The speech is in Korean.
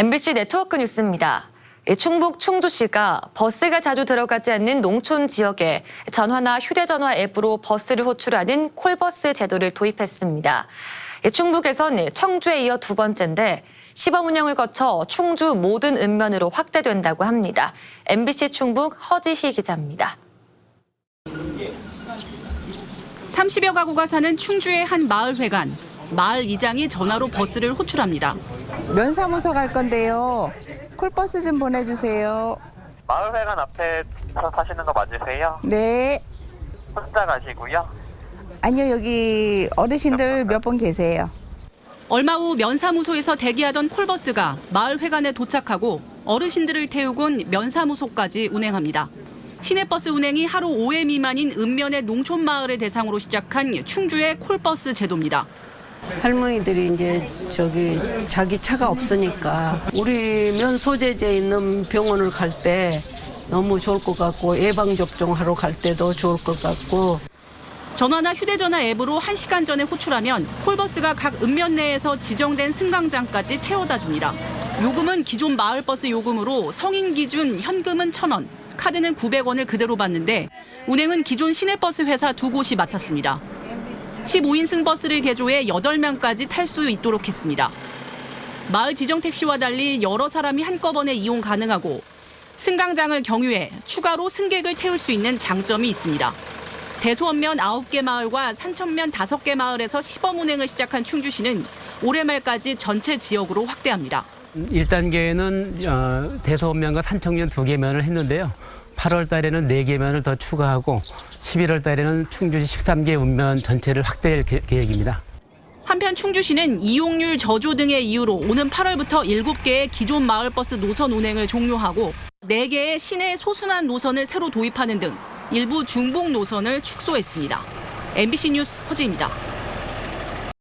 MBC 네트워크 뉴스입니다. 예, 충북 충주시가 버스가 자주 들어가지 않는 농촌 지역에 전화나 휴대전화 앱으로 버스를 호출하는 콜버스 제도를 도입했습니다. 예, 충북에선 청주에 이어 두 번째인데 시범 운영을 거쳐 충주 모든 읍면으로 확대된다고 합니다. MBC 충북 허지희 기자입니다. 30여 가구가 사는 충주의 한 마을 회관. 마을 이장이 전화로 버스를 호출합니다. 면사무소 갈 건데요. 콜버스 좀 보내주세요. 마을회관 앞에서 사시는 거 맞으세요? 네. 혼자 가시고요. 아니요, 여기 어르신들 몇 분 계세요. 얼마 후 면사무소에서 대기하던 콜버스가 마을 회관에 도착하고 어르신들을 태우곤 면사무소까지 운행합니다. 시내버스 운행이 하루 5회 미만인 읍면의 농촌 마을을 대상으로 시작한 충주의 콜버스 제도입니다. 할머니들이 이제 저기 자기 차가 없으니까 우리 면 소재지에 있는 병원을 갈 때 너무 좋을 것 같고 예방 접종하러 갈 때도 좋을 것 같고 전화나 휴대전화 앱으로 1시간 전에 호출하면 콜버스가 각 읍면 내에서 지정된 승강장까지 태워다 줍니다. 요금은 기존 마을버스 요금으로 성인 기준 현금은 1,000원, 카드는 900원을 그대로 받는데 운행은 기존 시내버스 회사 두 곳이 맡았습니다. 15인승 버스를 개조해 8명까지 탈 수 있도록 했습니다. 마을 지정 택시와 달리 여러 사람이 한꺼번에 이용 가능하고 승강장을 경유해 추가로 승객을 태울 수 있는 장점이 있습니다. 대소원면 9개 마을과 산천면 5개 마을에서 시범 운행을 시작한 충주시는 올해 말까지 전체 지역으로 확대합니다. 1단계에는 어, 대소원면과 산청면 두 개 면을 했는데요. 8월 달에는 네개 면을 더 추가하고 11월 달에는 충주시 13개 운면 전체를 확대할 계- 계획입니다. 한편 충주시는 이용률 저조 등의 이유로 오는 8월부터 7개의 기존 마을버스 노선 운행을 종료하고 4개의 시내 소순환 노선을 새로 도입하는 등 일부 중복 노선을 축소했습니다. MBC 뉴스 허지입니다.